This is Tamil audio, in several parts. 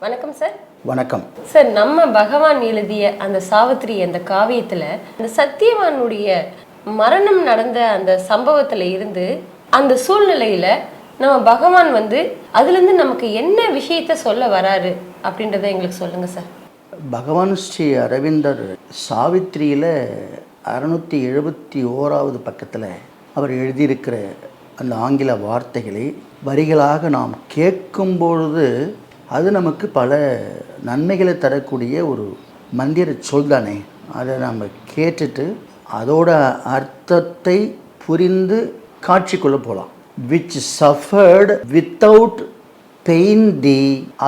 வணக்கம் சார் வணக்கம். சார் நம்ம பகவான் எழுதிய அந்த சாவித்திரி அந்த காவியத்துல அந்த சத்தியவானுடைய மரணம் நடந்த அந்த சம்பவத்துல இருந்து அந்த சூழ்நிலையில நம்ம பகவான் வந்து அதுல இருந்து நமக்கு என்ன விஷயத்த சொல்ல வராரு அப்படின்றத எங்களுக்கு சொல்லுங்க சார் பகவான் ஸ்ரீ அரவிந்தர் சாவித்திரியில் அறுநூற்றி எழுபத்தி ஓராவது பக்கத்தில் அவர் எழுதியிருக்கிற அந்த ஆங்கில வார்த்தைகளை வரிகளாக நாம் கேட்கும் பொழுது அது நமக்கு பல நன்மைகளை தரக்கூடிய ஒரு மந்திர சொல் தானே. அதை நம்ம கேட்டுட்டு அதோட அர்த்தத்தை புரிந்து காட்சிக்குள்ளே போகலாம் which suffered without pain the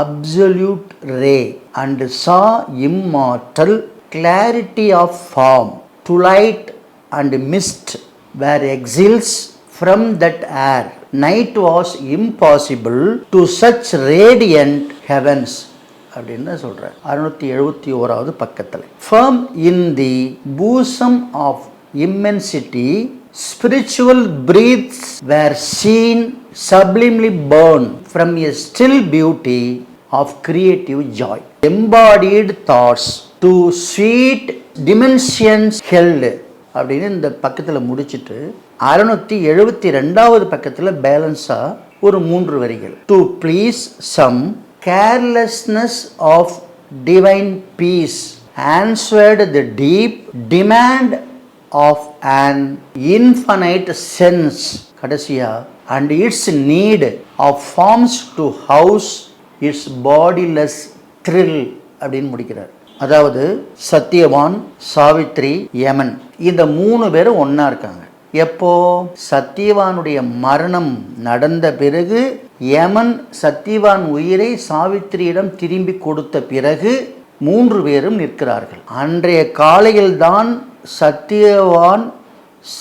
absolute ray and saw immortal clarity of form to light and mist where exiles from that air night was impossible to such radiant heavens. அப்படின்னு தான் சொல்கிறார் அறுநூற்றி எழுபத்தி ஓராவது பக்கத்தில் firm in the bosom of immensity spiritual breaths where seen sublimely born from a still beauty of creative joy embodied thoughts to sweet dimensions held அப்படின்னு இந்த பக்கத்தில் முடிச்சிட்டு அறுநூற்றி எழுபத்தி ரெண்டாவது பக்கத்தில் பேலன்ஸாக ஒரு மூன்று வரிகள். To please some carelessness of divine peace answered the deep demand of and infinite sense கடைசியாக and its need of forms to house its bodiless thrill அப்படின்னு முடிக்கிறார். அதாவது சத்தியவான் சாவித்ரி யமன். இந்த மூணு பேரும் ஒன்றா இருக்காங்க. எப்போ? சத்தியவானுடைய மரணம் நடந்த பிறகு யமன் சத்தியவான் உயிரை சாவித்திரியிடம் திரும்பி கொடுத்த பிறகு மூன்று பேரும் நிற்கிறார்கள். அன்றைய காலையில்தான் சத்தியவான்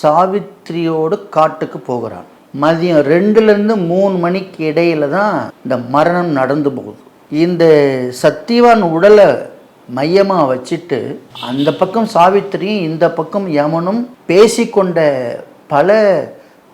சாவித்திரியோடு காட்டுக்கு போகிறான். மதியம் ரெண்டுலேருந்து மூணு மணிக்கு இடையில தான் இந்த மரணம் நடந்து போகுது. இந்த சத்தியவான் உடலை மையமாக வச்சுட்டு அந்த பக்கம் சாவித்திரியும் இந்த பக்கம் யமனும் பேசிக்கொண்ட பல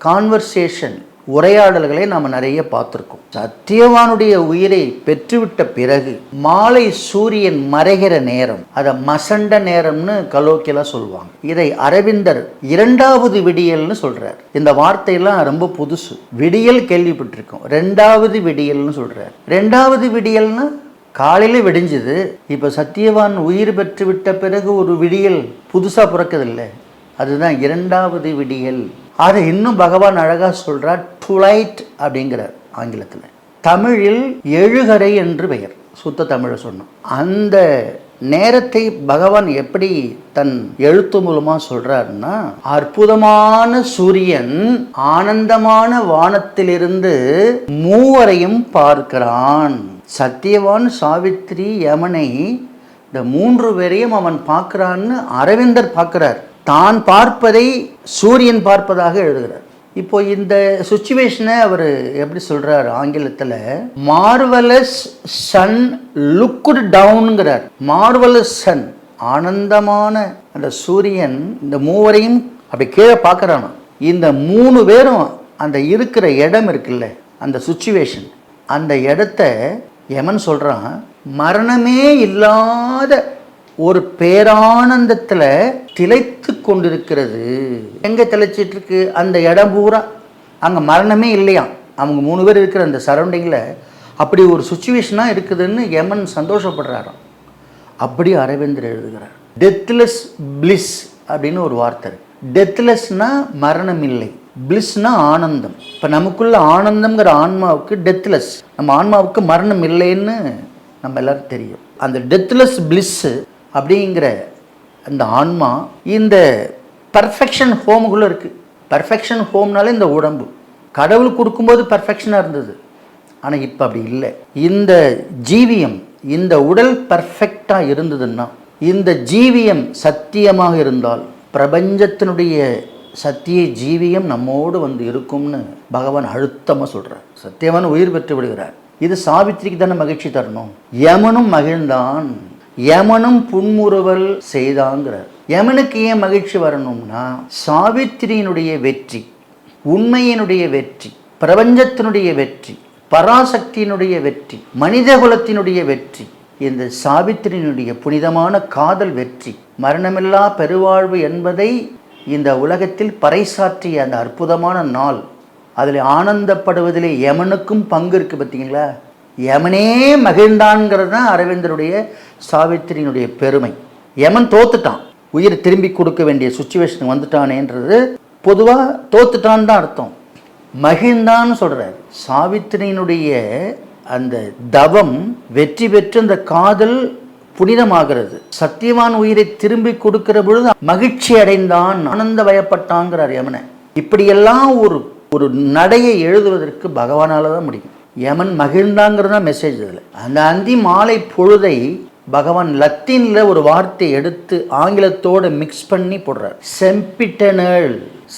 கான்வர்சேஷன் உரையாடல்களை நாம் நிறைய பார்த்துருக்கோம். சத்தியவானுடைய உயிரை பெற்றுவிட்ட பிறகு மாலை சூரியன் மறைகிற நேரம் அதை மசண்ட நேரம்னு கலோக்கியெல்லாம் சொல்லுவாங்க. இதை அரவிந்தர் இரண்டாவது விடியல்னு சொல்கிறார் இந்த வார்த்தையெல்லாம் ரொம்ப புதுசு. விடியல் கேள்விப்பட்டிருக்கோம். ரெண்டாவது விடியல்னு சொல்கிறார் ரெண்டாவது விடியல்னா காலையில் விடிஞ்சது இப்போ சத்தியவான் உயிர் பெற்று விட்ட பிறகு ஒரு விடியல் புதுசாக பிறக்கதில்லை. அதுதான் இரண்டாவது விடியல். அதை இன்னும் பகவான் அழகாக சொல்கிறார் டுலைட் அப்படிங்கிறார் ஆங்கிலத்தில். தமிழில் எழுகரை என்று பெயர். சுத்த தமிழை சொன்னோம். அந்த நேரத்தை பகவான் எப்படி தன் எழுத்து மூலமாக சொல்கிறாருன்னா அற்புதமான சூரியன் ஆனந்தமான வானத்திலிருந்து மூவரையும் பார்க்கிறான். சத்தியவான் சாவித்ரி யமனை இந்த மூன்று பேரையும் அவன் பார்க்குறான்னு அரவிந்தர் பார்க்குறார். தான் பார்ப்பதை சூரியன் பார்ப்பதாக எழுதுகிறார். இப்போ இந்த சுச்சுவேஷனை அவர் எப்படி சொல்கிறார் ஆங்கிலத்தில்? மார்வலஸ் சன் லுக்குடு டவுனுங்கிறார் மார்வலஸ் சன் ஆனந்தமான அந்த சூரியன் இந்த மூவரையும் அப்படி கீழே பார்க்குறானோ இந்த மூணு பேரும் அந்த இருக்கிற இடம் இருக்குல்ல அந்த சுச்சுவேஷன் அந்த இடத்த யமன் சொல்கிறான் மரணமே இல்லாத ஒரு பேரானந்தத்தில் திளைத்து கொண்டிருக்கிறது. எங்கே திளைச்சிட்டு இருக்கு அந்த இடம் பூரா. அங்கே மரணமே இல்லையாம் அவங்க மூணு பேர் இருக்கிற அந்த சரௌண்டிங்கில் அப்படி ஒரு சுச்சுவேஷனாக இருக்குதுன்னு யமன் சந்தோஷப்படுறாராம். அப்படி அரவிந்தர் எழுதுகிறார். டெத்லெஸ் பிளிஸ் அப்படின்னு ஒரு வார்த்தை டெத்லெஸ்னால் மரணம் இல்லை. பிளிஸ்னா ஆனந்தம். இப்போ நமக்குள்ள ஆனந்தம்ங்கிற ஆன்மாவுக்கு டெத்லெஸ் நம்ம ஆன்மாவுக்கு மரணம் இல்லைன்னு நம்ம எல்லாரும் தெரியும். அந்த டெத்லெஸ் பிளிஸ்ஸு அப்படிங்கிற அந்த ஆன்மா இந்த பர்ஃபெக்ஷன் ஹோமுக்குள்ளே இருக்குது பர்ஃபெக்ஷன் ஹோம்னாலே இந்த உடம்பு. கடவுள் கொடுக்கும்போது பர்ஃபெக்ஷனாக இருந்தது. ஆனால் இப்போ அப்படி இல்லை. இந்த ஜீவியம் இந்த உடல் பர்ஃபெக்டாக இருந்ததுன்னா இந்த ஜீவியம் சத்தியமாக இருந்தால் பிரபஞ்சத்தினுடைய சத்திய ஜீவியம் நம்மோடு வந்து இருக்கும்னு பகவான் அழுத்தமாக சொல்கிறார் சத்தியவான் உயிர் பெற்று விடுகிறார். இது சாவித்திரிக்கு தானே மகிழ்ச்சி தரணும். யமனும் மகிழ்ந்தான். யமனும் புன்முறுவல் செய்தாங்கிறார். யமனுக்கு ஏன் மகிழ்ச்சி வரணும்னா சாவித்திரியினுடைய வெற்றி உண்மையினுடைய வெற்றி பிரபஞ்சத்தினுடைய வெற்றி பராசக்தியினுடைய வெற்றி மனிதகுலத்தினுடைய வெற்றி இந்த சாவித்திரியினுடைய புனிதமான காதல் வெற்றி மரணமில்லா பெருவாழ்வு என்பதை இந்த உலகத்தில் பறைசாற்றிய அந்த அற்புதமான நாள் அதில் ஆனந்தப்படுவதிலே யமனுக்கும் பங்கு இருக்குது பார்த்தீங்களா? யமனே மகிழ்ந்தான்கிறது தான் அரவிந்தருடைய சாவித்திரியினுடைய பெருமை. யமன் தோத்துட்டான். உயிர் திரும்பி கொடுக்க வேண்டிய சுச்சுவேஷன் வந்துட்டானேன்றது பொதுவாக தோத்துட்டான் தான் அர்த்தம். மகிழ்ந்தான்னு சொல்கிறார் சாவித்திரியினுடைய அந்த தவம் வெற்றி பெற்று அந்த காதல் புனிதமாகிறது. சத்தியவான் உயிரை திரும்பி கொடுக்கிற பொழுது மகிழ்ச்சி அடைந்தான். ஆனந்த வயப்பட்டாங்கிறார் யமனை. இப்படியெல்லாம் ஒரு ஒரு நடையை எழுதுவதற்கு பகவானால தான் முடியும். யமன் மகிழ்ந்தாங்கிறது தான் மெசேஜ் அதில் அந்த அந்தி மாலை பொழுதை பகவான் லத்தீனில் ஒரு வார்த்தை எடுத்து ஆங்கிலத்தோடு மிக்ஸ் பண்ணி போடுறார். செம்பிட்டனல்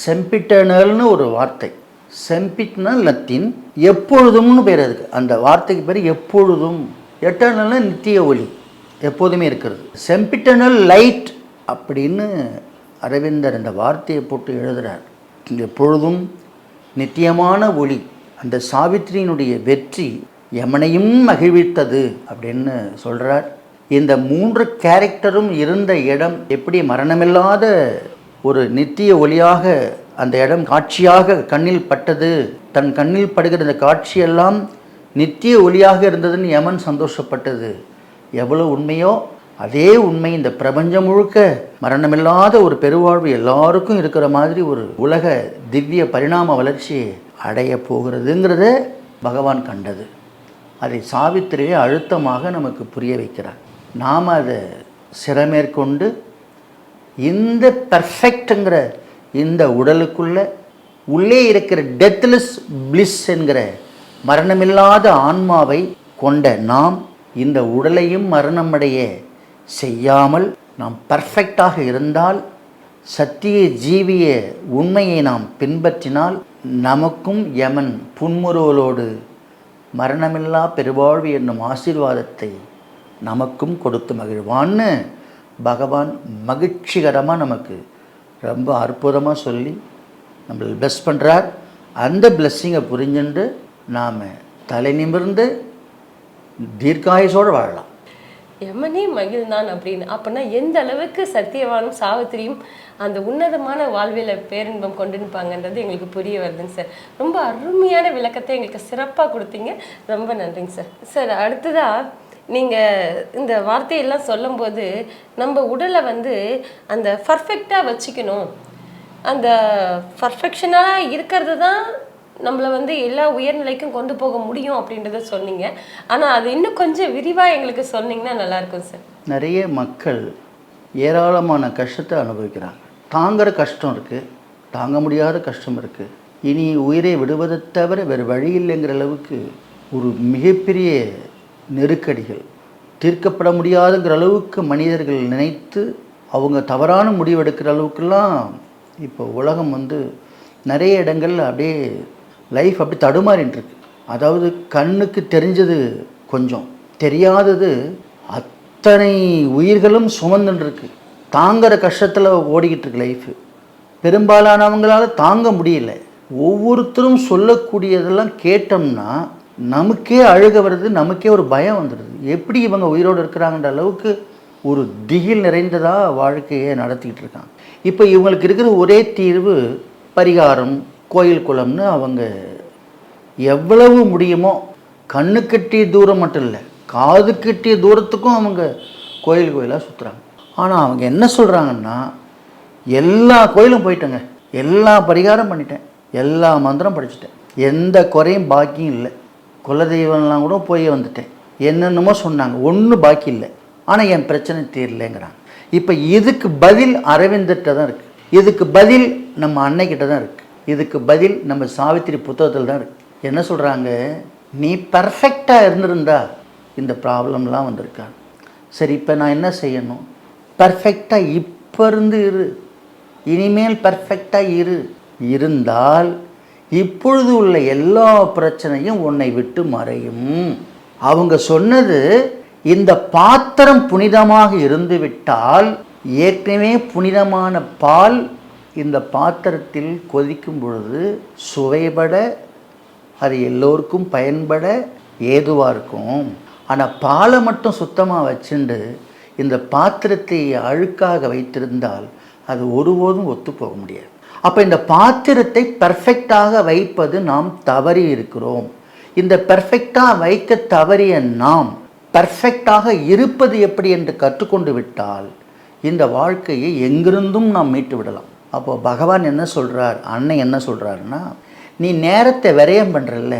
செம்பிட்டனல்னு ஒரு வார்த்தை. செம்பிட்னா லத்தீன். எப்பொழுதும்னு பேர் அதுக்கு. அந்த வார்த்தைக்கு பேர் எப்பொழுதும். எட்டர்னல்னா நித்திய ஒளி. எப்போதுமே இருக்கிறது. செம்பிட்டனல் லைட் அப்படின்னு அரவிந்தர் இந்த வார்த்தையை போட்டு எழுதுகிறார் எப்பொழுதும் நித்தியமான ஒளி அந்த சாவித்திரியினுடைய வெற்றி யமனையும் மகிழ்வித்தது அப்படின்னு சொல்கிறார் இந்த மூன்று கேரக்டரும் இருந்த இடம் எப்படி மரணமில்லாத ஒரு நித்திய ஒளியாக அந்த இடம் காட்சியாக கண்ணில் பட்டது? தன் கண்ணில் படுகிற இந்த காட்சியெல்லாம் நித்திய ஒளியாக இருந்ததுன்னு யமன் சந்தோஷப்பட்டது. எவ்வளோ உண்மையோ அதே உண்மை இந்த பிரபஞ்சம் முழுக்க மரணமில்லாத ஒரு பெருவாழ்வு எல்லாருக்கும் இருக்கிற மாதிரி ஒரு உலக திவ்ய பரிணாம வளர்ச்சியை அடைய போகிறதுங்கிறத பகவான் கண்டது. அதை சாவித்திரியை அழுத்தமாக நமக்கு புரிய வைக்கிறார். நாம் அதை சிறமேற்கொண்டு இந்த பெர்ஃபெக்ட்டுங்கிற இந்த உடலுக்குள்ள உள்ளே இருக்கிற டெத்லெஸ் பிளிஸ் என்கிற மரணமில்லாத ஆன்மாவை கொண்ட நாம் இந்த உடலையும் மரணமடைய செய்யாமல் நாம் பர்ஃபெக்டாக இருந்தால் சத்திய ஜீவிய உண்மையை நாம் பின்பற்றினால் நமக்கும் யமன் புன்முறுவலோடு மரணமில்லா பெருவாழ்வு என்னும் ஆசீர்வாதத்தை நமக்கும் கொடுத்து மகிழ்வான்னு பகவான் மகிழ்ச்சிகரமாக நமக்கு ரொம்ப அற்புதமாக சொல்லி நம்மளை ப்ளஸ் பண்ணுறார் அந்த பிளஸ்ஸிங்கை புரிஞ்சுண்டு நாம் தலை நிமிர்ந்து தீர்க்காயசோடு வாழலாம். யமனே மகிழ்ந்தான் அப்படின்னு. அப்படின்னா எந்த அளவுக்கு சத்தியவானும் சாவித்திரியும் அந்த உன்னதமான வாழ்வியல பேரின்பம் கொண்டு நிற்பாங்கன்றது எங்களுக்கு புரிய வருதுங்க சார். ரொம்ப அருமையான விளக்கத்தை எங்களுக்கு சிறப்பாக கொடுத்தீங்க. ரொம்ப நன்றிங்க சார். சார் அடுத்ததா நீங்கள் இந்த வார்த்தையெல்லாம் சொல்லும்போது நம்ம உடலை வந்து அந்த பர்ஃபெக்டாக வச்சுக்கணும். அந்த பர்ஃபெக்ஷனாக இருக்கிறது தான் நம்மளை வந்து எல்லா உயர்நிலைக்கும் கொண்டு போக முடியும் அப்படின்றத சொன்னீங்க. ஆனால் அது இன்னும் கொஞ்சம் விரிவாக எங்களுக்கு சொன்னீங்கன்னா நல்லாயிருக்கும் சார். நிறைய மக்கள் ஏராளமான கஷ்டத்தை அனுபவிக்கிறாங்க. தாங்குற கஷ்டம் இருக்குது தாங்க முடியாத கஷ்டம் இருக்குது இனி உயிரை விடுவதை தவிர வேறு வழி இல்லைங்கிற அளவுக்கு ஒரு மிகப்பெரிய நெருக்கடிகள் தீர்க்கப்பட முடியாதுங்கிற அளவுக்கு மனிதர்கள் நினைத்து அவங்க தவறான முடிவெடுக்கிற அளவுக்கெல்லாம் இப்போ உலகம் வந்து நிறைய இடங்களில் அப்படியே லைஃப் அப்படி தடுமாறின்ட்டுருக்கு அதாவது கண்ணுக்கு தெரிஞ்சது கொஞ்சம். தெரியாதது அத்தனை உயிர்களும் சுமந்துன்ட்ருக்கு தாங்கிற கஷ்டத்தில் ஓடிக்கிட்டு இருக்கு லைஃபு பெரும்பாலானவங்களால தாங்க முடியல. ஒவ்வொருத்தரும் சொல்லக்கூடியதெல்லாம் கேட்டோம்னா நமக்கே அழுக வருது நமக்கே ஒரு பயம் வந்துடுது எப்படி இவங்க உயிரோடு இருக்கிறாங்கன்ற அளவுக்கு ஒரு திகில் நிறைந்ததாக வாழ்க்கையை நடத்திக்கிட்டு இருக்காங்க இப்போ இவங்களுக்கு இருக்கிற ஒரே தீர்வு பரிகாரம் கோயில் குளம்னு அவங்க எவ்வளவு முடியுமோ கண்ணு கட்டிய தூரம் மட்டும் இல்லை காது கட்டிய தூரத்துக்கும் அவங்க கோயில் கோயிலாக சுற்றுறாங்க ஆனால் அவங்க என்ன சொல்கிறாங்கன்னா எல்லா கோயிலும் போயிட்டேங்க. எல்லா பரிகாரம் பண்ணிட்டேன். எல்லா மந்திரம் படிச்சுட்டேன். எந்த குறையும் பாக்கியும் இல்லை. குலதெய்வம்லாம் கூட போய் வந்துட்டேன். என்னென்னமோ சொன்னாங்க. ஒன்றும் பாக்கி இல்லை. ஆனால் என் பிரச்சனை தீரலைங்கிறாங்க. இப்போ இதுக்கு பதில் அரவிந்தர்கிட்ட தான் இருக்குது இதுக்கு பதில் நம்ம அன்னைக்கிட்ட தான் இருக்குது இதுக்கு பதில் நம்ம சாவித்திரி புத்தகத்தில் தான் இருக்குது என்ன சொல்கிறாங்க நீ பர்ஃபெக்டாக இருந்திருந்தா இந்த ப்ராப்ளம்லாம் வந்திருக்கா சரி இப்போ நான் என்ன செய்யணும்? பர்ஃபெக்டாக இப்போ இருந்து இரு. இனிமேல் பர்ஃபெக்டாக இரு. இருந்தால் இப்பொழுது உள்ள எல்லா பிரச்சனையும் உன்னை விட்டு மறையும். அவங்க சொன்னது இந்த பாத்திரம் புனிதமாக இருந்துவிட்டால் ஏற்கனவே புனிதமான பால் இந்த பாத்திரத்தில் கொதிக்கும் பொழுது சுவைபட அது எல்லோருக்கும் பயன்பட ஏதுவாக இருக்கும். ஆனால் பாலை மட்டும் சுத்தமாக வச்சுண்டு இந்த பாத்திரத்தை அழுக்காக வைத்திருந்தால் அது ஒருபோதும் ஒத்து போக முடியாது. அப்போ இந்த பாத்திரத்தை பர்ஃபெக்டாக வைப்பது நாம் தவறி இருக்கிறோம். இந்த பர்ஃபெக்டாக வைக்க தவறிய நாம் பர்ஃபெக்டாக இருப்பது எப்படி என்று கற்றுக்கொண்டு விட்டால் இந்த வாழ்க்கையை எங்கிருந்தும் நாம் மீட்டு விடலாம். அப்போது பகவான் என்ன சொல்கிறார் அண்ணன் என்ன சொல்கிறாருன்னா நீ நேரத்தை விரயம் பண்ணுறல்ல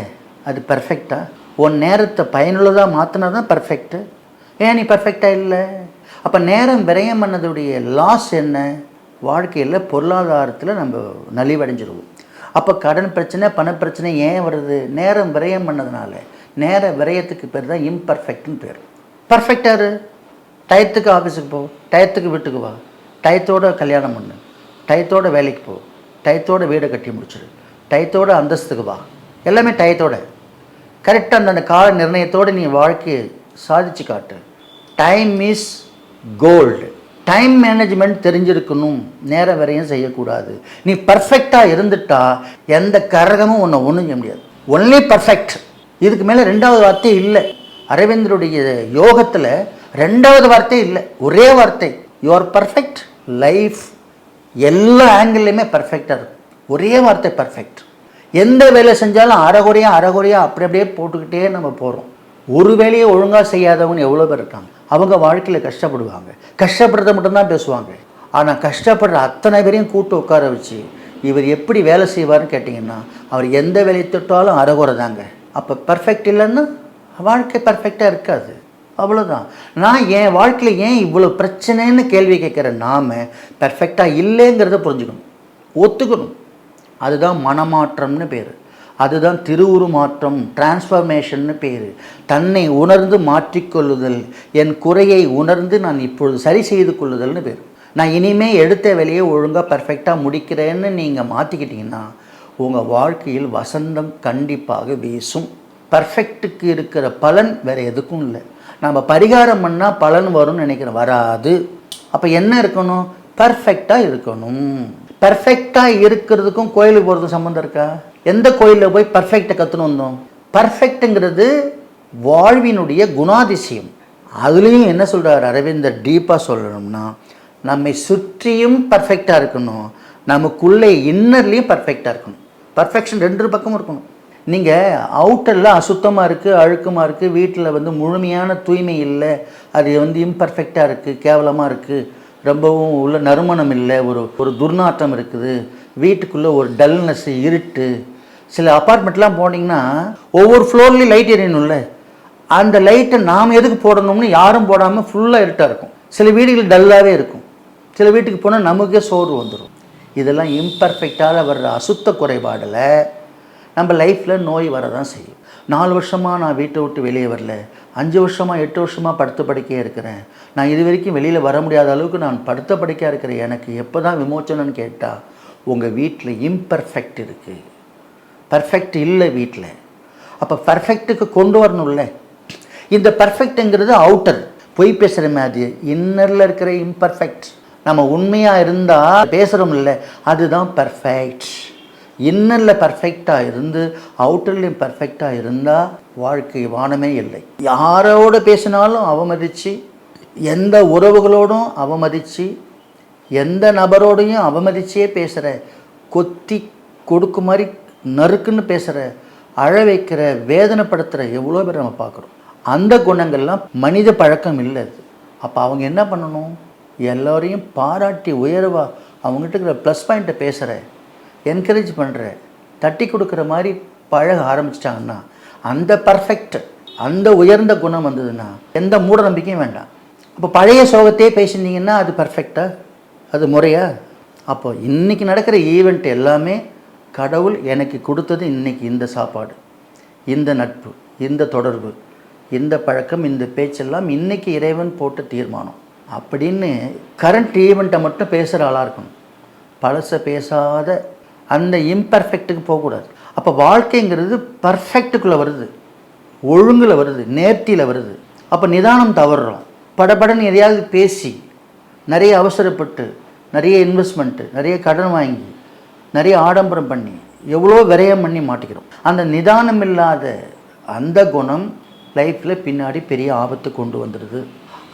அது பர்ஃபெக்டாக உன் நேரத்தை பயனுள்ளதாக மாற்றினா தான் பர்ஃபெக்ட்டு ஏன் நீ பர்ஃபெக்டாக இல்லை? அப்போ நேரம் விரயம் பண்ணதுடைய லாஸ் என்ன? வாழ்க்கையில் பொருளாதாரத்தில் நம்ம நலிவடைஞ்சிருவோம். அப்போ கடன் பிரச்சனை பணப்பிரச்சனை ஏன் வருது? நேரம் விரயம் பண்ணதுனால. நேர விரயத்துக்கு பேர் தான் இம்பர்ஃபெக்ட்னு பேர். பர்ஃபெக்டாக டயத்துக்கு ஆஃபீஸுக்கு போ. டயத்துக்கு வீட்டுக்கு வா. டயத்தோட கல்யாணம் பண்ணு. டயத்தோட வேலைக்கு போ. டயத்தோட வீடை கட்டி முடிச்சிடு. டயத்தோட அந்தஸ்துக்கு வா. எல்லாமே டயத்தோட. கரெக்டாக அந்த கால நிர்ணயத்தோடு நீ வாழ்க்கையை சாதிச்சு காட்டு. Time is gold time management தெரிஞ்சிருக்கணும். நேர வரையும் செய்யக்கூடாது? நீ பர்ஃபெக்டாக இருந்துட்டா எந்த கரகமும் உன்னை ஒன்றும் செய்ய முடியாது. ஒன்லி பர்ஃபெக்ட் இதுக்கு மேலே ரெண்டாவது வார்த்தை இல்லை. அரவிந்தருடைய யோகத்தில் ரெண்டாவது வார்த்தை இல்லை. ஒரே வார்த்தை. யூ ஆர் பர்ஃபெக்ட் லைஃப் எல்லா ஆங்கிள்லையுமே பர்ஃபெக்டாக இருக்கும். ஒரே வார்த்தை பர்ஃபெக்ட் எந்த வேலை செஞ்சாலும் அறகுறையாக அறகுறையாக அப்படி அப்படியே போட்டுக்கிட்டே நம்ம போகிறோம் ஒரு வேலையை ஒழுங்காக செய்யாதவங்க எவ்வளோ பேர் இருக்காங்க? அவங்க வாழ்க்கையில் கஷ்டப்படுவாங்க. கஷ்டப்படுறத மட்டும்தான் பேசுவாங்க. ஆனால் கஷ்டப்படுற அத்தனை பேரையும் கூட்டு உட்கார வச்சு இவர் எப்படி வேலை செய்வார்னு கேட்டிங்கன்னா அவர் எந்த வேலையை தொட்டாலும் அறகுறை தாங்க. அப்போ பர்ஃபெக்ட் இல்லைன்னா வாழ்க்கை பர்ஃபெக்டாக இருக்காது. அவ்வளோதான் நான் என் வாழ்க்கையில் ஏன் இவ்வளோ பிரச்சனைன்னு கேள்வி கேட்குற நாம பர்ஃபெக்டாக இல்லைங்கிறத புரிஞ்சுக்கணும். ஒத்துக்கணும். அதுதான் மனமாற்றம்னு பேர். அதுதான் திருவுருமாற்றம் டிரான்ஸ்ஃபர்மேஷன்னு பேர். தன்னை உணர்ந்து மாற்றிக்கொள்ளுதல் என் குறையை உணர்ந்து நான் இப்பொழுது சரி செய்து கொள்ளுதல்னு பேர். நான் இனிமேல் எடுத்த வேலையை ஒழுங்காக பர்ஃபெக்டாக முடிக்கிறேன்னு நீங்கள் மாற்றிக்கிட்டீங்கன்னா உங்கள் வாழ்க்கையில் வசந்தம் கண்டிப்பாக வீசும். பர்ஃபெக்ட்டுக்கு இருக்கிற பலன் வேறு எதுக்கும் இல்லை. நம்ம பரிகாரம் பண்ணால் பலன் வரும்னு நினைக்கிற வராது. அப்போ என்ன இருக்கணும்? பர்ஃபெக்டாக இருக்கணும். பர்ஃபெக்டாக இருக்கிறதுக்கும் கோயிலுக்கு போகிறதுக்கும் சம்மந்தம் இருக்கா? எந்த கோயிலில் போய் பர்ஃபெக்டை கற்றுன்னு வந்தோம்? பர்ஃபெக்ட்டுங்கிறது வாழ்வினுடைய குணாதிசயம். அதுலேயும் என்ன சொல்கிறார் அரவிந்தர் டீப்பாக சொல்லணும்னா நம்மை சுற்றியும் பர்ஃபெக்டாக இருக்கணும். நமக்குள்ளே இன்னர்லேயும் பர்ஃபெக்டாக இருக்கணும். பர்ஃபெக்ஷன் ரெண்டு பக்கமும் இருக்கணும். நீங்கள் அவுட்டரில் அசுத்தமாக இருக்குது அழுக்கமாக இருக்குது வீட்டில் வந்து முழுமையான தூய்மை இல்லை அது வந்து இம்பர்ஃபெக்டாக இருக்குது கேவலமாக இருக்குது ரொம்பவும் உள்ள நறுமணம் இல்லை ஒரு ஒரு துர்நாற்றம் இருக்குது வீட்டுக்குள்ளே ஒரு டல்னஸ் இருட்டு. சில அப்பார்ட்மெண்ட்லாம் போனீங்கன்னா ஒவ்வொரு ஃப்ளோர்லேயும் லைட் எரியணும்ல அந்த லைட்டை நாம் எதுக்கு போடணும்னு யாரும் போடாமல் ஃபுல்லாக இருட்டாக இருக்கும். சில வீடுகள் டல்லாகவே இருக்கும். சில வீட்டுக்கு போனால் நமக்கே சோறு வந்துடும் இதெல்லாம் இம்பர்ஃபெக்டாக வர்ற அசுத்த குறைபாடில் நம்ம லைஃப்பில் நோய் வரதான் செய்யும். நாலு வருஷமாக நான் வீட்டை விட்டு வெளியே வரல. அஞ்சு வருஷமாக எட்டு வருஷமாக படுத்த படுக்கையாக இருக்கிறேன். நான் இது வரைக்கும் வெளியில் வர முடியாத அளவுக்கு நான் படுத்த படுக்கையாக இருக்கிறேன். எனக்கு எப்போ தான் விமோச்சனம்னு கேட்டால் உங்கள் வீட்டில் இம்பர்ஃபெக்ட் இருக்குது பர்ஃபெக்ட் இல்லை வீட்டில் அப்போ பர்ஃபெக்ட்டுக்கு கொண்டு வரணும்ல. இந்த பர்ஃபெக்ட்டுங்கிறது அவுட்டர் பொய் பேசுகிற மாதிரி இன்னரில் இருக்கிற இம்பர்ஃபெக்ட் நம்ம உண்மையாக இருந்தால் பேசுகிறோம் இல்லை அதுதான் பர்ஃபெக்ட் இன்னரில் பர்ஃபெக்டாக இருந்து அவுட்டர்லேயும் பர்ஃபெக்டாக இருந்தால் வாழ்க்கை வானமே இல்லை. யாரோட பேசினாலும் அவமதித்து எந்த உறவுகளோடும் அவமதித்து எந்த நபரோடையும் அவமதிச்சே பேசுகிற கொத்தி கொடுக்கு மாதிரி நறுக்குன்னு பேசுகிற அழ வைக்கிற வேதனைப்படுத்துகிற எவ்வளோ பேர் நம்ம பார்க்குறோம். அந்த குணங்கள்லாம் மனித பழக்கம் இல்லை அது. அப்போ அவங்க என்ன பண்ணணும்? எல்லோரையும் பாராட்டி உயர்வாக அவங்ககிட்ட இருக்கிற ப்ளஸ் பாயிண்ட்டை பேசுகிற என்கரேஜ் பண்ணுற தட்டி கொடுக்குற மாதிரி பழக ஆரம்பிச்சிட்டாங்கன்னா அந்த பர்ஃபெக்ட் அந்த உயர்ந்த குணம் வந்ததுன்னா எந்த மூட நம்பிக்கையும் வேண்டாம். அப்போ பழைய சோகத்தையே பேசியிருந்தீங்கன்னா அது பர்ஃபெக்டா அது முறையா? அப்போ இன்றைக்கி நடக்கிற ஈவெண்ட் எல்லாமே கடவுள் எனக்கு கொடுத்தது இன்றைக்கி இந்த சாப்பாடு இந்த நட்பு இந்த தொடர்பு இந்த பழக்கம் இந்த பேச்செல்லாம் இன்றைக்கி இறைவன் போட்ட தீர்மானம். அப்படின்னு கரண்ட் ஈவெண்ட்டை மட்டும் பேசுகிற ஆளாக இருக்கணும். பழச பேசாத அந்த இம்பர்ஃபெக்ட்டுக்கு போகக்கூடாது. அப்போ வாழ்க்கைங்கிறது பர்ஃபெக்ட்டுக்குள்ளே வருது. ஒழுங்கில் வருது. நேர்த்தியில் வருது. அப்போ நிதானம் தவறுறோம் படபடன்னு எதையாவது பேசி நிறைய அவசரப்பட்டு நிறைய இன்வெஸ்ட்மெண்ட்டு நிறைய கடன் வாங்கி நிறைய ஆடம்பரம் பண்ணி எவ்வளோ விரயம் பண்ணி மாட்டிக்கிறோம். அந்த நிதானம் இல்லாத அந்த குணம் லைஃப்பில் பின்னாடி பெரிய ஆபத்து கொண்டு வந்துடுது.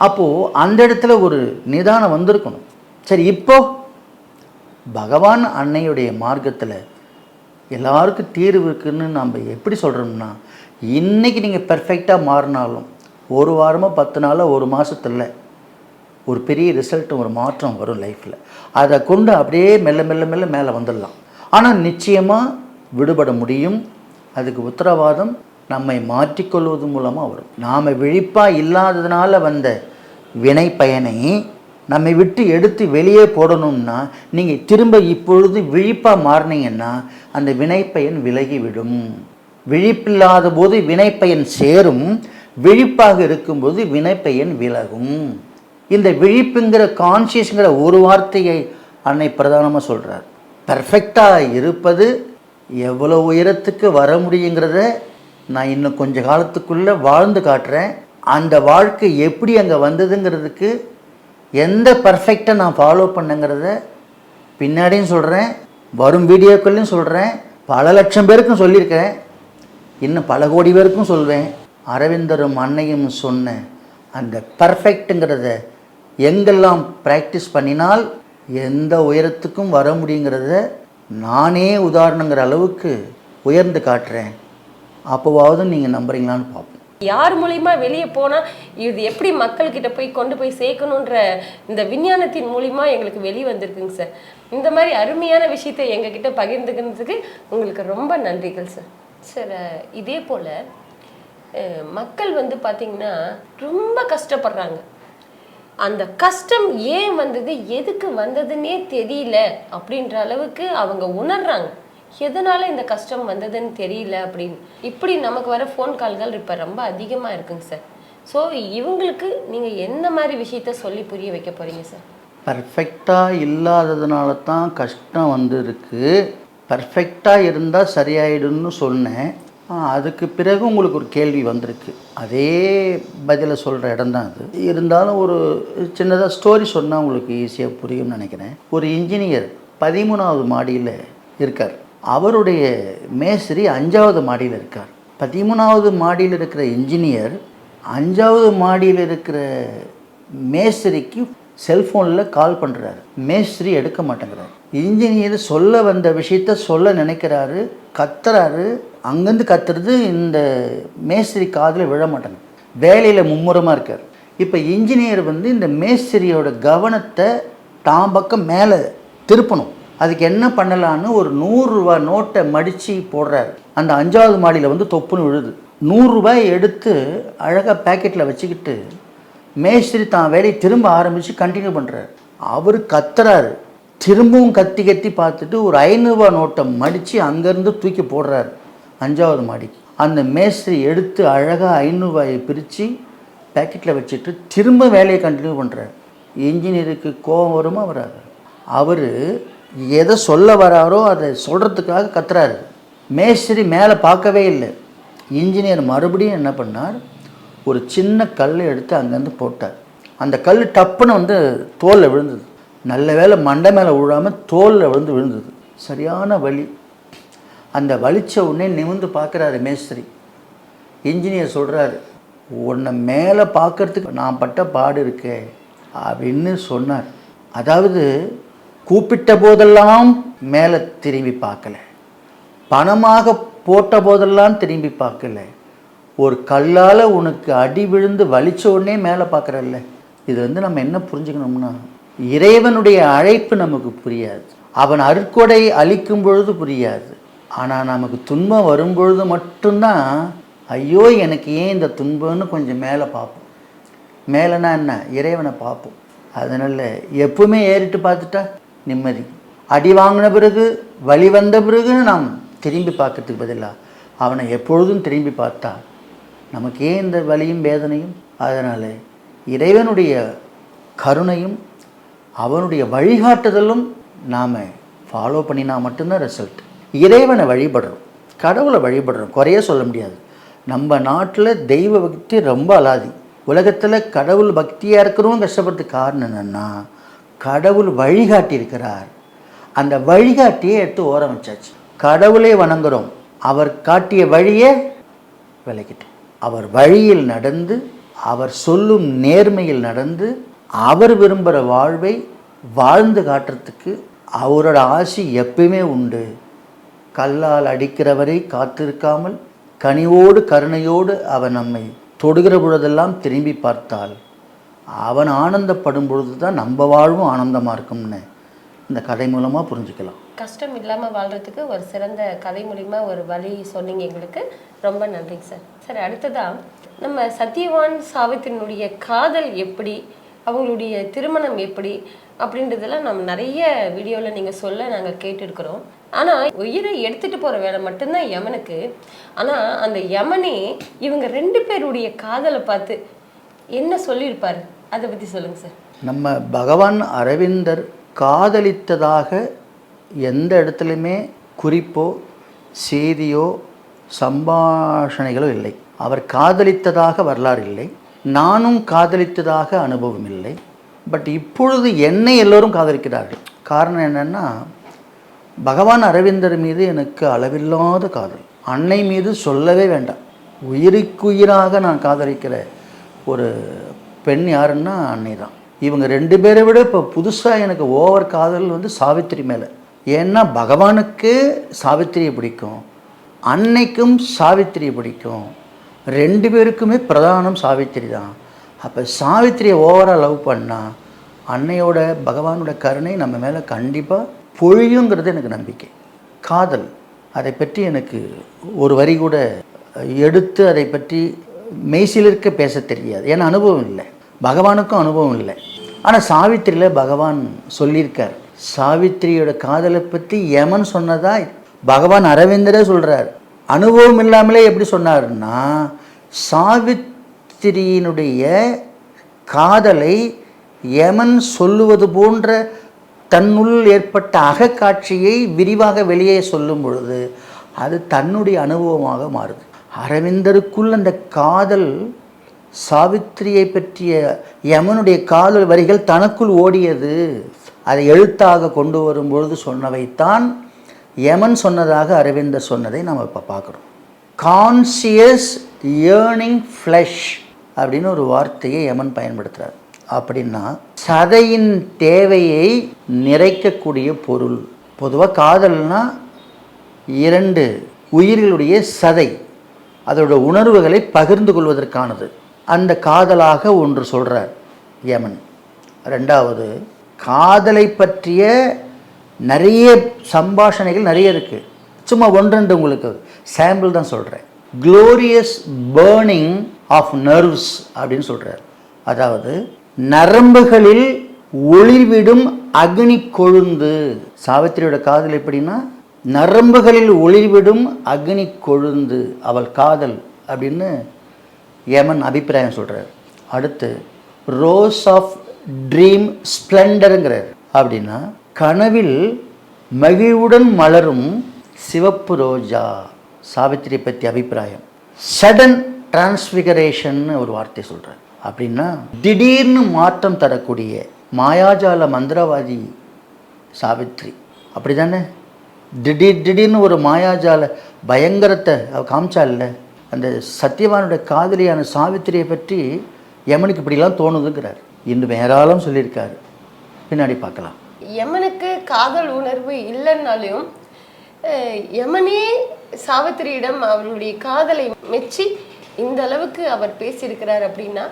அப்போது அந்த இடத்துல ஒரு நிதானம் வந்திருக்கணும். சரி இப்போ பகவான் அன்னையுடைய மார்க்கத்தில் எல்லாருக்கும் தீர்வு இருக்குன்னு நம்ம எப்படி சொல்கிறோம்னா இன்றைக்கி நீங்கள் பெர்ஃபெக்டாக மாறினாலும் ஒரு வாரமாக பத்து நாளாக ஒரு மாதத்தில் ஒரு பெரிய ரிசல்ட்டும் ஒரு மாற்றம் வரும் லைஃப்பில் அதை கொண்டு அப்படியே மெல்ல மெல்ல மெல்ல மேலே வந்துடலாம். ஆனால் நிச்சயமாக விடுபட முடியும். அதுக்கு உத்தரவாதம் நம்மை மாற்றிக்கொள்வது மூலமாக வரும். நாம் விழிப்பாக இல்லாததுனால வந்த வினை பயனை நம்மை விட்டு எடுத்து வெளியே போடணும்னா நீங்கள் திரும்ப இப்பொழுது விழிப்பாக மாறினீங்கன்னா அந்த வினைப்பயன் விலகிவிடும். விழிப்பில்லாத போது வினைப்பயன் சேரும் விழிப்பாக இருக்கும்போது வினைப்பயன் விலகும். இந்த விழிப்புங்கிற கான்சியஸ்ங்கிற ஒரு வார்த்தையை அன்னை பிரதானமாக சொல்கிறார் பர்ஃபெக்டாக இருப்பது எவ்வளோ உயரத்துக்கு வர முடியுங்கிறத நான் இன்னும் கொஞ்ச காலத்துக்குள்ளே வாழ்ந்து காட்டுறேன். அந்த வாழ்க்கை எப்படி அங்கே வந்ததுங்கிறதுக்கு எந்த பர்ஃபெக்டை நான் ஃபாலோ பண்ணுங்கிறத பின்னாடியும் சொல்கிறேன் வரும் வீடியோக்கள்லையும் சொல்கிறேன் பல லட்சம் பேருக்கும் சொல்லியிருக்கிறேன். இன்னும் பல கோடி பேருக்கும் சொல்வேன். அரவிந்தரும் அன்னையும் சொன்ன அந்த பர்ஃபெக்ட்டுங்கிறத எங்கெல்லாம் ப்ராக்டிஸ் பண்ணினால் எந்த உயரத்துக்கும் வர முடியுங்கிறத நானே உதாரணங்கிற அளவுக்கு உயர்ந்து காட்டுறேன். அப்போவாவது நீங்கள் நம்புறீங்களான்னு பார்ப்போம். யார் மூலியமா வெளியே போனால் இது எப்படி மக்கள்கிட்ட போய் கொண்டு போய் சேர்க்கணுன்ற இந்த விஞ்ஞானத்தின் மூலிமா எங்களுக்கு வெளி வந்திருக்குங்க சார். இந்த மாதிரி அருமையான விஷயத்தை எங்ககிட்ட பகிர்ந்துக்கிறதுக்கு உங்களுக்கு ரொம்ப நன்றிகள் சார். சார் இதே போல் மக்கள் வந்து பார்த்திங்கன்னா ரொம்ப கஷ்டப்படுறாங்க. அந்த கஷ்டம் ஏன் வந்தது எதுக்கு வந்ததுன்னே தெரியல அப்படின்ற அளவுக்கு அவங்க உணர்றாங்க. எதனால இந்த கஷ்டம் வந்ததுன்னு தெரியல அப்படின்னு. இப்படி நமக்கு வர ஃபோன் கால்கள் இப்போ ரொம்ப அதிகமாக இருக்குங்க சார் ஸோ இவங்களுக்கு நீங்கள் எந்த மாதிரி விஷயத்த சொல்லி புரிய வைக்க போகிறீங்க சார் பர்ஃபெக்டாக இல்லாததுனால தான் கஷ்டம் வந்திருக்கு. பர்ஃபெக்டாக இருந்தால் சரியாயிடும்னு சொன்னேன். அதுக்கு பிறகு உங்களுக்கு ஒரு கேள்வி வந்திருக்கு. அதே பதிலை சொல்கிற இடம் தான் அது. இருந்தாலும் ஒரு சின்னதாக ஸ்டோரி சொன்னால் உங்களுக்கு ஈஸியாக புரியும்னு நினைக்கிறேன். ஒரு இன்ஜினியர் பதிமூணாவது மாடியில் இருக்கார். அவருடைய மேஸ்திரி அஞ்சாவது மாடியில் இருக்கார். பதிமூணாவது மாடியில் இருக்கிற இன்ஜினியர் அஞ்சாவது மாடியில் இருக்கிற மேஸ்திரிக்கு செல்ஃபோனில் கால் பண்ணுறாரு மேஸ்திரி எடுக்க மாட்டேங்கிறார். இன்ஜினியர் சொல்ல வந்த விஷயத்த சொல்ல நினைக்கிறாரு. கத்துறாரு. அங்கேருந்து கத்துறது இந்த மேஸ்திரி காதில் விழ மாட்டேங்குது. வேலையில் மும்முரமாக இருக்கார். இப்போ இன்ஜினியர் வந்து இந்த மேஸ்திரியோட கவனத்தை தான் பக்கம் மேலே திருப்பணும். அதுக்கு என்ன பண்ணலான்னு ஒரு நூறுரூவா நோட்டை மடித்து போடுறாரு. அந்த அஞ்சாவது மாடியில் வந்து தொப்புன்னு விழுது. நூறுரூபாய் எடுத்து அழகாக பேக்கெட்டில் வச்சுக்கிட்டு மேஸ்திரி தான் வேலையை திரும்ப ஆரம்பித்து கண்டினியூ பண்ணுறாரு அவர் கத்துறாரு. திரும்பவும் கத்தி கத்தி பார்த்துட்டு ஒரு ஐநூறுரூவா நோட்டை மடித்து அங்கேருந்து தூக்கி போடுறாரு அஞ்சாவது மாடிக்கு. அந்த மேஸ்திரி எடுத்து அழகாக ஐநூறுரூவாயை பிரித்து பேக்கெட்டில் வச்சுட்டு திரும்ப வேலையை கண்டினியூ பண்ணுறாரு இன்ஜினியருக்கு கோபம் வருமா வராது. அவர் எதை சொல்ல வராரோ அதை சொல்கிறதுக்காக கத்துறாரு. மேஸ்திரி மேலே பார்க்கவே இல்லை. இன்ஜினியர் மறுபடியும் என்ன பண்ணார்? ஒரு சின்ன கல் எடுத்து அங்கேருந்து போட்டார். அந்த கல் டப்புன்னு வந்து தோலில் விழுந்தது. நல்ல வேளை மண்டை மேலே விழாமல் தோலில் விழுந்து விழுந்தது. சரியான வலி. அந்த வலிச்ச உடனே நிமிர்ந்து பார்க்குறாரு மேஸ்திரி. இன்ஜினியர் சொல்கிறாரு உன்னை மேலே பார்க்கறதுக்கு நான் பட்ட பாடு இருக்கே அப்படின்னு சொன்னார். அதாவது கூப்பிட்ட போதெல்லாம் மேலே திரும்பி பார்க்கல. பணமாக போட்ட போதெல்லாம் திரும்பி பார்க்கல. ஒரு கல்லால் உனக்கு அடி விழுந்து வலிச்ச உடனே மேலே பார்க்குறல்ல. இது வந்து நம்ம என்ன புரிஞ்சுக்கணும்னா இறைவனுடைய அழைப்பு நமக்கு புரியாது. அவன் அருட்கொடை அளிக்கும் பொழுது புரியாது. ஆனால் நமக்கு துன்பம் வரும்பொழுது மட்டும்தான் ஐயோ எனக்கு ஏன் இந்த துன்பம்னு கொஞ்சம் மேலே பார்ப்போம். மேலேனா என்ன? இறைவனை பார்ப்போம். அதனால் எப்பவுமே ஏறிட்டு பார்த்துட்டா நிம்மதி. அடி வாங்கின பிறகு வழி வந்த பிறகு நாம் திரும்பி பார்க்கறதுக்கு பதிலாக அவனை எப்பொழுதும் திரும்பி பார்த்தா நமக்கு ஏன் இந்த வலியும் வேதனையும் அதனால் இறைவனுடைய கருணையும் அவனுடைய வழிகாட்டுதலும் நாம் ஃபாலோ பண்ணினா மட்டும்தான் ரிசல்ட் இறைவனை வழிபடுறோம். கடவுளை வழிபடுறோம். குறைய சொல்ல முடியாது. நம்ம நாட்டில் தெய்வ பக்தி ரொம்ப அலாதி. உலகத்தில் கடவுள் பக்தியாக இருக்கிறவங்க கஷ்டப்படுறதுக்கு காரணம் என்னென்னா கடவுள் வழிகாட்டி இருக்கிறார் அந்த வழிகாட்டியை எடுத்து ஓரம் வச்சாச்சு. கடவுளே வணங்குறோம். அவர் காட்டிய வழியே விளக்கிட்டோம் அவர் வழியில் நடந்து அவர் சொல்லும் நேர்மையில் நடந்து அவர் விரும்புகிற வாழ்வை வாழ்ந்து காட்டுறதுக்கு அவரோட ஆசி எப்பயுமே உண்டு. கல்லால் அடிக்கிறவரை காத்திருக்காமல் கனிவோடு கருணையோடு அவன் நம்மை தொடுகிற பொழுதெல்லாம் திரும்பி பார்த்தால் அவன் ஆனந்தப்படும் பொழுது தான் நம்ம வாழ்வும் ஆனந்தமாக இருக்கும்னு இந்த கதை மூலமாக புரிஞ்சுக்கலாம். கஷ்டம் இல்லாமல் வாழ்கிறதுக்கு ஒரு சிறந்த கதை மூலிமா ஒரு வழி சொன்னீங்க எங்களுக்கு. ரொம்ப நன்றிங்க சார். சார் அடுத்ததாக நம்ம சத்யவான் சாவித்திரினுடைய காதல் எப்படி? அவங்களுடைய திருமணம் எப்படி? அப்படின்றதெல்லாம் நம்ம நிறைய வீடியோவில் நீங்கள் சொல்ல நாங்கள் கேட்டுருக்குறோம். ஆனால் உயிரை எடுத்துகிட்டு போகிற வேலை மட்டும்தான் யமனுக்கு. ஆனால் அந்த யமனே இவங்க ரெண்டு பேருடைய காதலை பார்த்து என்ன சொல்லியிருப்பாரு? அதை பற்றி சொல்லுங்கள் சார். நம்ம பகவான் அரவிந்தர் காதலித்ததாக எந்த இடத்துலையுமே குறிப்போ செய்தியோ சம்பாஷணைகளோ இல்லை. அவர் காதலித்ததாக வரலாறு இல்லை. நானும் காதலித்ததாக அனுபவம் இல்லை. பட் இப்பொழுது என்னை எல்லோரும் காதலிக்கிறார்கள். காரணம் என்னென்னா பகவான் அரவிந்தர் மீது எனக்கு அளவில்லாத காதல். அன்னை மீது சொல்லவே வேண்டாம். உயிருக்குயிராக நான் காதலிக்கிற ஒரு பெண் யாருன்னா அன்னை தான் இவங்க ரெண்டு பேரை விட இப்போ புதுசாக எனக்கு ஓவர் காதல் வந்து சாவித்திரி மேலே. ஏன்னா பகவானுக்கு சாவித்திரியை பிடிக்கும். அன்னைக்கும் சாவித்திரியை பிடிக்கும். ரெண்டு பேருக்குமே பிரதானம் சாவித்திரி தான். அப்போ சாவித்திரியை ஓவராக லவ் பண்ணால் அன்னையோட பகவானோட கருணை நம்ம மேலே கண்டிப்பாக பொழியுங்கிறது எனக்கு நம்பிக்கை. காதல் அதை பற்றி எனக்கு ஒரு வரி கூட எடுத்து அதை பற்றி மெய்சிலிருக்க பேச தெரியாது. ஏன்னா அனுபவம் இல்லை. பகவானுக்கும் அனுபவம் இல்லை. ஆனால் சாவித்திரியில் பகவான் சொல்லியிருக்கார். சாவித்திரியோட காதலை பற்றி யமன் சொன்னதா பகவான் அரவிந்தரே சொல்கிறார் அனுபவம் இல்லாமலே எப்படி சொன்னார்னா சாவித்திரியினுடைய காதலை யமன் சொல்லுவது போன்ற தன்னுள் ஏற்பட்ட அகக்காட்சியை விரிவாக வெளியே சொல்லும் பொழுது அது தன்னுடைய அனுபவமாக மாறுது. அரவிந்தருக்குள் அந்த காதல் சாவித்திரியை பற்றிய யமனுடைய காதல் வரிகள் தனக்குள் ஓடியது. அதை எழுத்தாக கொண்டு வரும்பொழுது சொன்னவைத்தான் யமன் சொன்னதாக அரவிந்தர் சொன்னதை நம்ம இப்போ பார்க்குறோம். கான்சியஸ் ஏர்னிங் ஃப்ளஷ் அப்படின்னு ஒரு வார்த்தையை யமன் பயன்படுத்துகிறார் அப்படின்னா சதையின் தேவையை நிறைக்கக்கூடிய பொருள். பொதுவாக காதல்னா இரண்டு உயிர்களுடைய சதை அதோட உணர்வுகளை பகிர்ந்து கொள்வதற்கானது. அந்த காதலாக ஒன்று சொல்கிறார் யமன். ரெண்டாவது காதலை பற்றிய நிறைய சம்பாஷணைகள் நிறைய இருக்குது சும்மா ஒன்றெண்டு உங்களுக்கு சாம்பிள் தான் சொல்கிறேன் க்ளோரியஸ் பேர்னிங் ஆஃப் நர்வ்ஸ் அப்படின்னு சொல்கிறார் அதாவது நரம்புகளில் ஒளிர்விடும் அக்னி கொழுந்து. சாவித்திரியோட காதல் எப்படின்னா நரம்புகளில் ஒளிர்விடும் அக்னி கொழுந்து அவள் காதல் அப்படின்னு ஏமன் அபிப்பிராயம் சொல்கிறார் அடுத்து ரோஸ் ஆஃப் ட்ரீம் ஸ்ப்ளெண்டருங்கிறார் அப்படின்னா கனவில் மகிழ்வுடன் மலரும் சிவப்பு ரோஜா. சாவித்திரி பற்றி அபிப்பிராயம். சடன் டிரான்ஸ்ஃபிகரேஷன் ஒரு வார்த்தை சொல்கிறார் அப்படின்னா திடீர்னு மாற்றம் தரக்கூடிய மாயாஜால மந்திரவாதி சாவித்ரி. அப்படி தானே திடீர் திடீர்னு ஒரு மாயாஜால பயங்கரத்தை காமிச்சா இல்லை அந்த சத்தியவானுடைய காதலியான சாவித்திரியை பற்றி யமனுக்கு இப்படிலாம் தோணுதுங்கிறார். இன்னும் ஏராளம் சொல்லியிருக்காரு. பின்னாடி பார்க்கலாம். யமனுக்கு காதல் உணர்வு இல்லைன்னாலும் யமனே சாவித்திரியிடம் அவருடைய காதலை மெச்சி இந்த அளவுக்கு அவர் பேசியிருக்கிறார் அப்படின்னா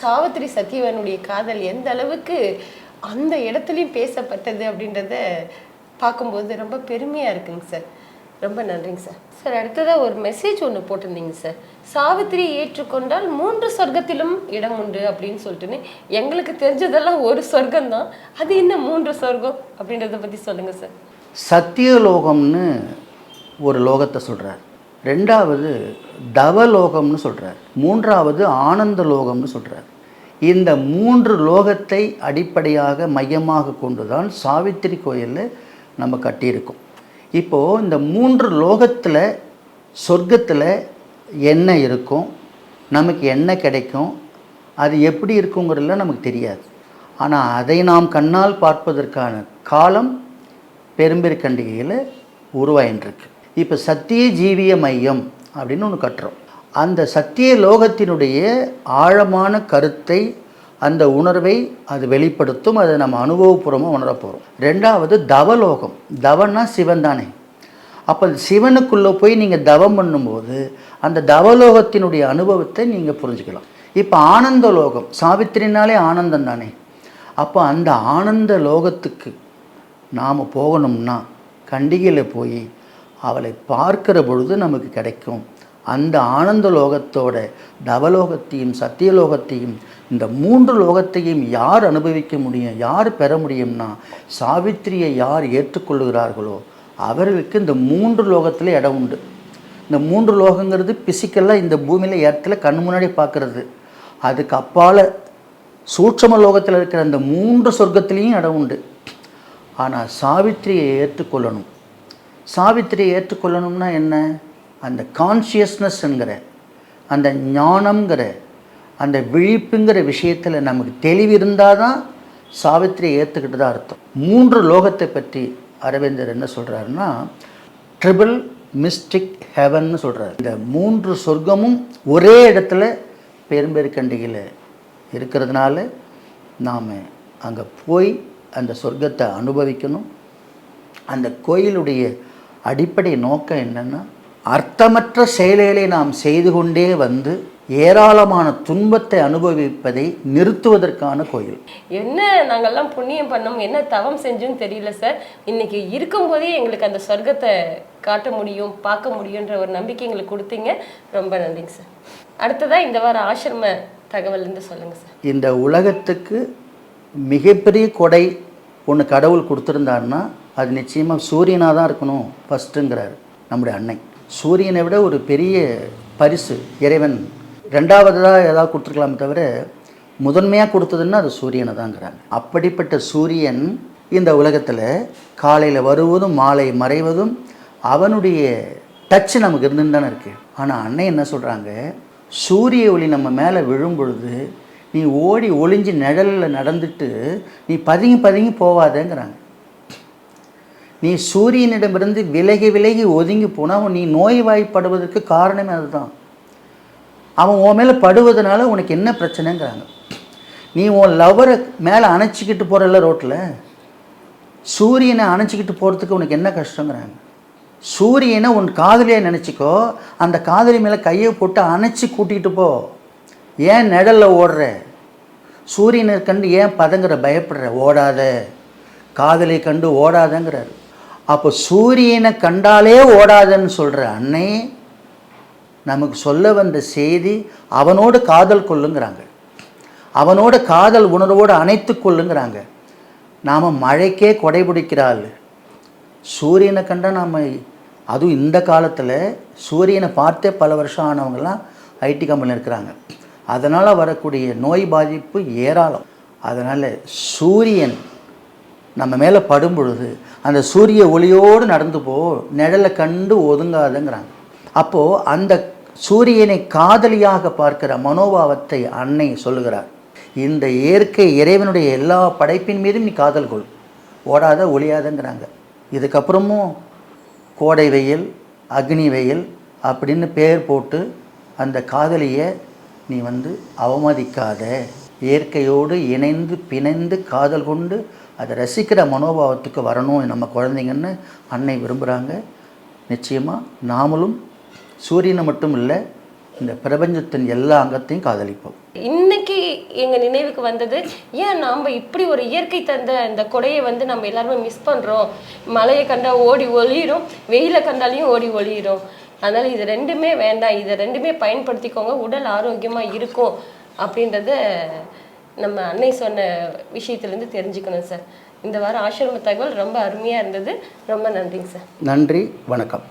சாவித்திரி சத்யவனுடைய காதல் எந்த அளவுக்கு அந்த இடத்துலையும் பேசப்பட்டது அப்படின்றத பார்க்கும்போது ரொம்ப பெருமையாக இருக்குங்க சார். ரொம்ப நன்றிங்க சார். சார் அடுத்ததாக ஒரு மெசேஜ் ஒன்று போட்டிருந்தீங்க சார். சாவித்திரி ஏற்றுக்கொண்டால் மூன்று சொர்க்கத்திலும் இடம் உண்டு அப்படின்னு சொல்லிட்டுன்னு எங்களுக்கு தெரிஞ்சதெல்லாம் ஒரு சொர்க்கம் தான் அது என்ன மூன்று சொர்க்கம் அப்படின்றத பற்றி சொல்லுங்கள் சார். சத்தியலோகம்னு ஒரு லோகத்தை சொல்கிறார் ரெண்டாவது தவலோகம்னு சொல்கிறார் மூன்றாவது ஆனந்த லோகம்னு சொல்கிறார் இந்த மூன்று லோகத்தை அடிப்படையாக மையமாக கொண்டு தான் சாவித்திரி கோயிலில் நம்ம கட்டியிருக்கோம். இப்போது இந்த மூன்று லோகத்தில் சொர்க்கத்தில் என்ன இருக்கும் நமக்கு என்ன கிடைக்கும் அது எப்படி இருக்குங்கிறதுல நமக்கு தெரியாது. ஆனால் அதை நாம் கண்ணால் பார்ப்பதற்கான காலம் பெரும்பெருக்கண்டிகையில் உருவாயின்றிருக்கு. இப்போ சத்திய ஜீவிய மையம் அப்படின்னு ஒன்று கட்டுறோம். அந்த சத்திய லோகத்தினுடைய ஆழமான கருத்தை அந்த உணர்வை அது வெளிப்படுத்தும் அதை நம்ம அனுபவபூர்வமாக உணரப் போகிறோம் ரெண்டாவது தவலோகம். தவன்னா சிவன் தானே அப்போ சிவனுக்குள்ளே போய் நீங்கள் தவம் பண்ணும்போது அந்த தவலோகத்தினுடைய அனுபவத்தை நீங்கள் புரிஞ்சுக்கலாம். இப்போ ஆனந்த லோகம். சாவித்திரினாலே ஆனந்தம் தானே. அப்போ அந்த ஆனந்த லோகத்துக்கு நாம் போகணும்னா கண்டிகையில் போய் அவளை பார்க்கிற பொழுது நமக்கு கிடைக்கும். அந்த ஆனந்த லோகத்தோட தவலோகத்தையும் சத்தியலோகத்தையும் இந்த மூன்று லோகத்தையும் யார் அனுபவிக்க முடியும் யார் பெற முடியும்னா சாவித்திரியை யார் ஏற்றுக்கொள்கிறார்களோ அவர்களுக்கு இந்த மூன்று லோகத்தில் இடம் உண்டு. இந்த மூன்று லோகங்கிறது பிசிக்கலாக இந்த பூமியில் இடத்துல கண் முன்னாடி பார்க்குறது. அதுக்கு அப்பால் சூட்சம லோகத்தில் இருக்கிற அந்த மூன்று சொர்க்கத்திலையும் இடம் உண்டு. ஆனால் சாவித்திரியை ஏற்றுக்கொள்ளணும். சாவித்திரியை ஏற்றுக்கொள்ளணும்னா என்ன? அந்த கான்சியஸ்னஸ்ங்கிற அந்த ஞானம்ங்கிற அந்த விழிப்புங்கிற விஷயத்தில் நமக்கு தெளிவு இருந்தால் தான் சாவித்திரியை ஏற்றுக்கிட்டு தான் அர்த்தம். மூன்று லோகத்தை பற்றி அரவிந்தர் என்ன சொல்கிறாருன்னா ட்ரிபிள் மிஸ்டிக் ஹெவன்னு சொல்கிறார் இந்த மூன்று சொர்க்கமும் ஒரே இடத்துல பெரும்பெருக்கண்டிகையில் இருக்கிறதுனால நாம் அங்கே போய் அந்த சொர்க்கத்தை அனுபவிக்கணும். அந்த கோயிலுடைய அடிப்படை நோக்கம் என்னென்னா அர்த்தமற்ற செயல்களை நாம் செய்து கொண்டே வந்து ஏராளமான துன்பத்தை அனுபவிப்பதை நிறுத்துவதற்கான கோயில். என்ன நாங்கெல்லாம் புண்ணியம் பண்ணோம் என்ன தவம் செஞ்சோன்னு தெரியல சார். இன்னைக்கு இருக்கும்போதே எங்களுக்கு அந்த சொர்க்கத்தை காட்ட முடியும் பார்க்க முடியுன்ற ஒரு நம்பிக்கை எங்களுக்கு கொடுத்தீங்க. ரொம்ப நன்றிங்க சார். அடுத்ததா இந்த வாரம் ஆசிரம தகவல் இருந்து சொல்லுங்க சார். இந்த உலகத்துக்கு மிகப்பெரிய கொடை ஒன்று கடவுள் கொடுத்துருந்தாருன்னா அது நிச்சயமாக சூரியனாக தான் இருக்கணும் ஃபஸ்ட்டுங்கிறார் நம்முடைய அன்னை. சூரியனை விட ஒரு பெரிய பரிசு இறைவன் ரெண்டாவதாக ஏதாவது கொடுத்துருக்கலாமே தவிர முதன்மையாக கொடுத்ததுன்னா அது சூரியனை தாங்கிறாங்க. அப்படிப்பட்ட சூரியன் இந்த உலகத்தில் காலையில் வருவதும் மாலை மறைவதும் அவனுடைய டச் நமக்கு இருந்துன்னு தானே இருக்குது ஆனால் அன்னை என்ன சொல்கிறாங்க சூரிய ஒளி நம்ம மேலே விழும் பொழுது நீ ஓடி ஒளிஞ்சு நிழலில் நடந்துட்டு நீ பதுங்கி பதுங்கி போவாதேங்கிறாங்க. நீ சூரியனிடமிருந்து விலகி விலகி ஒதுங்கி போனால் நீ நோய்வாய்ப்படுவதற்கு காரணமே அதுதான். அவன் உன் மேலே படுவதனால உனக்கு என்ன பிரச்சனைங்கிறாங்க. நீ உன் லவரை மேலே அணைச்சிக்கிட்டு போகிறல்ல ரோட்டில் சூரியனை அணைச்சிக்கிட்டு போகிறதுக்கு உனக்கு என்ன கஷ்டங்கிறாங்க. சூரியனை உன் காதலியாக நினச்சிக்கோ அந்த காதலி மேலே கையை போட்டு அணைச்சி கூட்டிகிட்டு போ. ஏன் நிழலில் ஓடுற? சூரியனை கண்டு ஏன் பதங்குற? பயப்படுற? ஓடாத. காதலை கண்டு ஓடாதங்கிறார். அப்போ சூரியனை கண்டாலே ஓடாதன்னு சொல்கிற அன்னை நமக்கு சொல்ல வந்த செய்தி அவனோடு காதல் கொள்ளுங்கிறாங்க. அவனோட காதல் உணர்வோடு அணைத்து கொள்ளுங்கிறாங்க. நாம் மழைக்கே கொடை பிடிக்கிறாள் சூரியனை கண்டா நாம் அதுவும் இந்த காலத்தில் சூரியனை பார்த்தே பல வருஷம் ஆனவங்கெல்லாம் ஐடி கம்பெனியில் இருக்கிறாங்க. அதனால் வரக்கூடிய நோய் பாதிப்பு ஏராளம். அதனால் சூரியன் நம்ம மேலே படும் பொழுது அந்த சூரிய ஒளியோடு நடந்து போ நிழலை கண்டு ஒதுங்காதுங்கிறாங்க. அப்போது அந்த சூரியனை காதலியாக பார்க்கிற மனோபாவத்தை அன்னை சொல்லுகிறார். இந்த இயற்கை இறைவனுடைய எல்லா படைப்பின் மீதும் நீ காதல் கொள். ஓடாத ஒளியாதங்கிறாங்க இதுக்கப்புறமும் கோடை வெயில் அக்னி வெயில் அப்படின்னு பேர் போட்டு அந்த காதலியை நீ வந்து அவமதிக்காத. இயற்கையோடு இணைந்து பிணைந்து காதல் கொண்டு அதை ரசிக்கிற மனோபாவத்துக்கு வரணும் நம்ம குழந்தைங்கன்னு அன்னை விரும்புகிறாங்க நிச்சயமாக நாமளும் சூரியனை மட்டும் இல்லை இந்த பிரபஞ்சத்தின் எல்லா அங்கத்தையும் காதலிப்போம். இன்னைக்கு எங்க நினைவுக்கு வந்தது ஏன் நாம இப்படி ஒரு இயற்கை தந்த இந்த கொடையை வந்து நம்ம எல்லாருமே மிஸ் பண்றோம்? மழையை கண்டா ஓடி ஒளியிடும் வெயிலை கண்டாலையும் ஓடி ஒளியிடும். அதனால இது ரெண்டுமே வேண்டாம் இதை ரெண்டுமே பயன்படுத்திக்கோங்க உடல் ஆரோக்கியமா இருக்கும் அப்படின்றத நம்ம அன்னை சொன்ன விஷயத்துலேருந்து தெரிஞ்சுக்கணும் சார். இந்த வாரம் ஆசிரம தகவல் ரொம்ப அருமையா இருந்தது. ரொம்ப நன்றிங்க சார். நன்றி வணக்கம்.